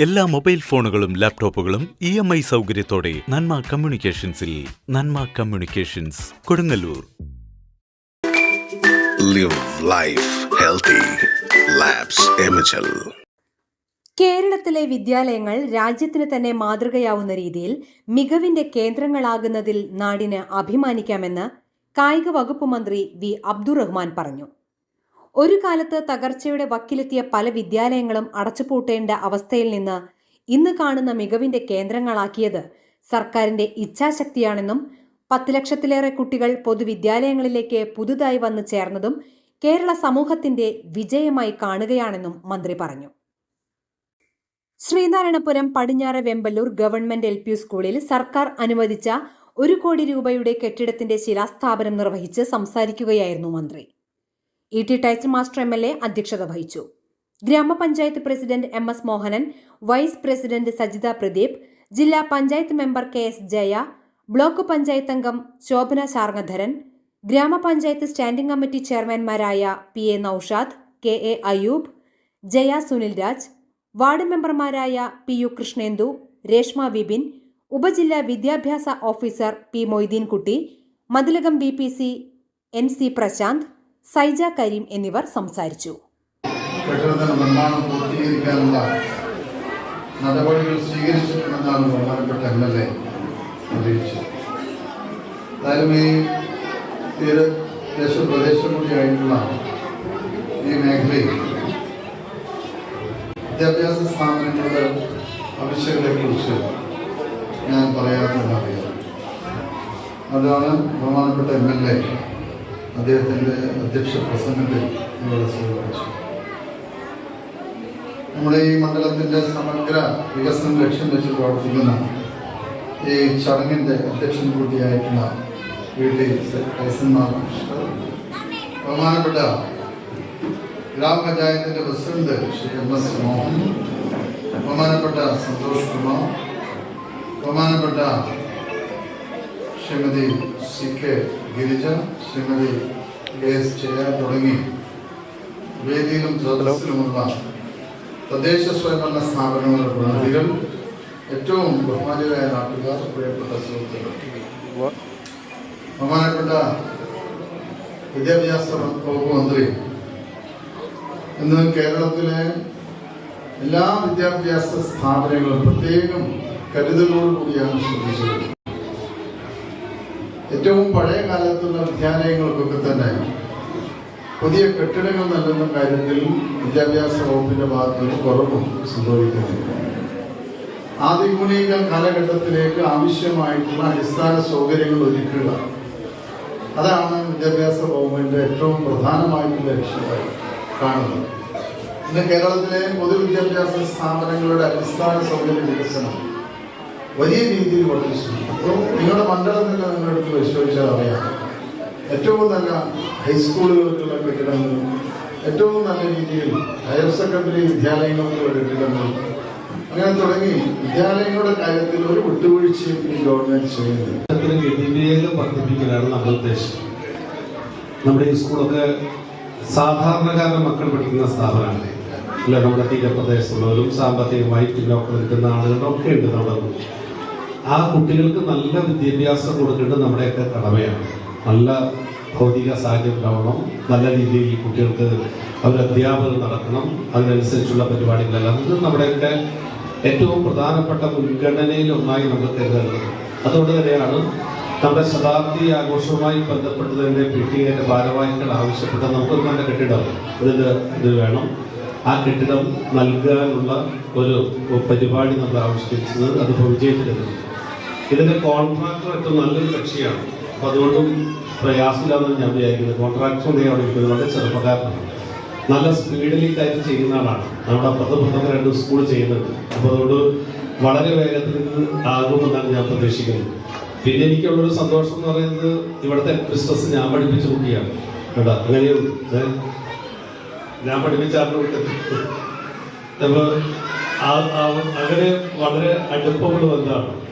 എല്ലാ മൊബൈൽ ഫോണുകളും ലാപ്ടോപ്പുകളും ഇ എം ഐ സൗകര്യത്തോടെ Nanma കമ്മ്യൂണിക്കേഷൻസിൽ Nanma communications Kodungallur. Live life healthy. കേരളത്തിലെ വിദ്യാലയങ്ങൾ രാജ്യത്തിന് തന്നെ മാതൃകയാവുന്ന രീതിയിൽ മികവിന്റെ കേന്ദ്രങ്ങളാകുന്നതിൽ നാടിന് അഭിമാനിക്കാമെന്ന് കായിക വകുപ്പ് മന്ത്രി വി അബ്ദുറഹ്മാൻ പറഞ്ഞു. ഒരു കാലത്ത് തകർച്ചയുടെ വക്കിലെത്തിയ പല വിദ്യാലയങ്ങളും അടച്ചുപൂട്ടേണ്ട അവസ്ഥയിൽ നിന്ന് ഇന്ന് കാണുന്ന മികവിന്റെ കേന്ദ്രങ്ങളാക്കിയത് സർക്കാരിന്റെ ഇച്ഛാശക്തിയാണെന്നും പത്ത് ലക്ഷത്തിലേറെ കുട്ടികൾ പൊതുവിദ്യാലയങ്ങളിലേക്ക് പുതുതായി വന്നു ചേർന്നതും കേരള സമൂഹത്തിന്റെ വിജയമായി കാണുകയാണെന്നും മന്ത്രി പറഞ്ഞു. ശ്രീനാരായണപുരം പടിഞ്ഞാറ് വെമ്പല്ലൂർ ഗവൺമെന്റ് എൽ പി സ്കൂളിൽ സർക്കാർ അനുവദിച്ച ഒരു കോടി രൂപയുടെ കെട്ടിടത്തിന്റെ ശിലാസ്ഥാപനം നിർവഹിച്ച് സംസാരിക്കുകയായിരുന്നു മന്ത്രി. E T Tyson master M L A അധ്യക്ഷത വഹിച്ചു. Grama panchayat president M S Mohanan vice president Sajitha Pradeep jilla panchayat member K S Jaya block panchayat അംഗം ശോഭന ശാർങ്ങധരൻ ഗ്രാമപഞ്ചായത്ത് standing committee ചെയർമാൻമാരായ P A Noushad K A Ayub Jaya Sunil Raj ward മെമ്പർമാരായ P U Krishnendu Reshma Vipin ഉപജില്ലാ വിദ്യാഭ്യാസ officer P Moideenkutty Mathilakam B P C N C Prashanth Saija Kareem എന്നിവർ സംസാരിച്ചു. നടപടികൾ സ്വീകരിച്ചിട്ടുണ്ടെന്നാണ് ബഹുമാനപ്പെട്ട M L A അറിയിച്ചത്. എന്തായാലും ഈ തീരദേശ ഈ മേഖലയിൽ വിദ്യാഭ്യാസ സ്ഥാപനങ്ങളുടെ ആവശ്യകതയെക്കുറിച്ച് ഞാൻ പറയാമെന്ന് അറിയാം. അതാണ് ബഹുമാനപ്പെട്ട എം എൽ എ അദ്ദേഹത്തിന്റെ അധ്യക്ഷ പ്രസംഗത്തിൽ ഇവിടെ സൂചിപ്പിച്ചു നമ്മുടെ ഈ മണ്ഡലത്തിന്റെ സമഗ്ര വികസനം ലക്ഷ്യം വെച്ച് പ്രവർത്തിക്കുന്ന ഈ ചടങ്ങിന്റെ അധ്യക്ഷൻ കൂടിയായിട്ടുള്ള വീട്ടിൽ ടി. ടൈസന്മാർ ബഹുമാനപ്പെട്ട ഗ്രാമപഞ്ചായത്തിന്റെ president Shri M. S. Mohan ബഹുമാനപ്പെട്ട സന്തോഷ് കുമാർ ബഹുമാനപ്പെട്ട Shrimati C. K. Girija Shrimati K S Jaya തുടങ്ങി. വേദിയിലും സദസ്സിലുമുള്ള തദ്ദേശ സ്വയംഭരണ സ്ഥാപനങ്ങളുടെ പ്രതിനിധികൾ ഏറ്റവും ബഹുമാനികളായ നാട്ടുകാർ പ്രിയപ്പെട്ട സുഹൃത്തുക്കൾ. ബഹുമാനപ്പെട്ട വിദ്യാഭ്യാസ വകുപ്പ് മന്ത്രി. ഇന്ന് കേരളത്തിലെ എല്ലാ വിദ്യാഭ്യാസ സ്ഥാപനങ്ങളും പ്രത്യേകം കരുതലോടുകൂടിയാണ് ശ്രദ്ധിച്ചത് ഏറ്റവും പഴയ കാലത്തുള്ള വിദ്യാലയങ്ങൾക്കൊക്കെ തന്നെ പുതിയ കെട്ടിടങ്ങൾ നൽകുന്ന കാര്യത്തിൽ വിദ്യാഭ്യാസ വകുപ്പിന്റെ ഭാഗത്ത് ഒരു കുറവും സംഭവിക്കുന്നില്ല. ആധുനിക കാലഘട്ടത്തിലേക്ക് ആവശ്യമായിട്ടുള്ള അടിസ്ഥാന സൗകര്യങ്ങൾ ഒരുക്കുക. അതാണ് വിദ്യാഭ്യാസ വകുപ്പിന്റെ ഏറ്റവും പ്രധാനമായിട്ടുള്ള ലക്ഷ്യമായി കാണുന്നത്. ഇന്ന് കേരളത്തിലെ പൊതുവിദ്യാഭ്യാസ സ്ഥാപനങ്ങളുടെ അടിസ്ഥാന സൗകര്യ വികസനം വലിയ രീതിയിൽ വളരെ അപ്പോൾ നിങ്ങളുടെ മണ്ഡലത്തിൽ നിങ്ങളെടുത്ത് പരിശോധിച്ചാൽ അറിയാം. ഏറ്റവും നല്ല ഹൈസ്കൂളുകൾക്കുള്ള കെട്ടിടങ്ങളും ഏറ്റവും നല്ല രീതിയിൽ ഹയർ സെക്കൻഡറി വിദ്യാലയങ്ങൾക്കുള്ള കെട്ടിടങ്ങളും അങ്ങനെ തുടങ്ങി വിദ്യാലയങ്ങളുടെ കാര്യത്തിൽ ഒരു വിട്ടുവീഴ്ചയും ഈ ഗവൺമെന്റ് ചെയ്യുന്നത് ഗതിവേഗം വർദ്ധിപ്പിക്കലാണ് നമ്മുടെ ഉദ്ദേശം. നമ്മുടെ ഈ സ്കൂളൊക്കെ സാധാരണക്കാരുടെ മക്കൾ പഠിക്കുന്ന സ്ഥാപനമാണ് അല്ല നമ്മുടെ തീരപ്രദേശത്തുള്ളവരും സാമ്പത്തികമായി പിന്നോക്കം നിൽക്കുന്ന ആളുകളും ഒക്കെ ഉണ്ട് നമ്മുടെ. ആ കുട്ടികൾക്ക് നല്ല വിദ്യാഭ്യാസം കൊടുക്കേണ്ടത് നമ്മുടെയൊക്കെ കടമയാണ്. നല്ല ഭൗതിക സാഹചര്യം ഉണ്ടാവണം. നല്ല രീതിയിൽ കുട്ടികൾക്ക് അവർ അധ്യാപകർ നടക്കണം അതിനനുസരിച്ചുള്ള പരിപാടികളെല്ലാം. ഇത് നമ്മുടെയൊക്കെ ഏറ്റവും പ്രധാനപ്പെട്ട മുൻഗണനയിൽ ഒന്നായി നമ്മൾ കരുതേണ്ടത് അതുകൊണ്ട് തന്നെയാണ് നമ്മുടെ ശതാബ്ദി ആഘോഷവുമായി ബന്ധപ്പെട്ട് തന്നെ പി ടി എന്റെ ഭാരവാഹികൾ ആവശ്യപ്പെട്ട നമുക്കൊരു നല്ല കെട്ടിടം ഇതിന് ഇത് വേണം. ആ കെട്ടിടം നൽകാനുള്ള ഒരു പരിപാടി നമ്മൾ ആവിഷ്കരിച്ചത് അതിപ്പോൾ വിജയത്തിലെത്തുന്നു. ഇതിന്റെ കോൺട്രാക്ടർ ഏറ്റവും നല്ലൊരു കക്ഷിയാണ്. അപ്പൊ അതുകൊണ്ടും പ്രയാസമില്ലാന്ന് ഞാൻ വിചാരിക്കുന്നത് കോൺട്രാക്ടർ അവിടെ ഇരിക്കുന്നത് വളരെ ചെറുപ്പക്കാരനാണ്. നല്ല സ്പീഡിൽ ഈ ചെയ്യുന്ന ആളാണ്. നമ്മുടെ അപ്പുറത്ത് പുറത്തൊക്കെ രണ്ട് സ്കൂൾ ചെയ്യുന്നുണ്ട് അപ്പോൾ അതുകൊണ്ട് വളരെ വേഗത്തിൽ ആകുമെന്നാണ് ഞാൻ പ്രതീക്ഷിക്കുന്നത്. പിന്നെ എനിക്കുള്ളൊരു സന്തോഷം എന്ന് പറയുന്നത് ഇവിടുത്തെ ബിസിനസ് ഞാൻ പഠിപ്പിച്ച കുട്ടിയാണ് കേട്ടോ? അങ്ങനെയുള്ളൂ ഞാൻ പഠിപ്പിച്ച ആളുടെ കുട്ടി അപ്പൊ ആ- ആ- അങ്ങനെ വളരെ അടുപ്പമുള്ള ബന്ധമാണ്.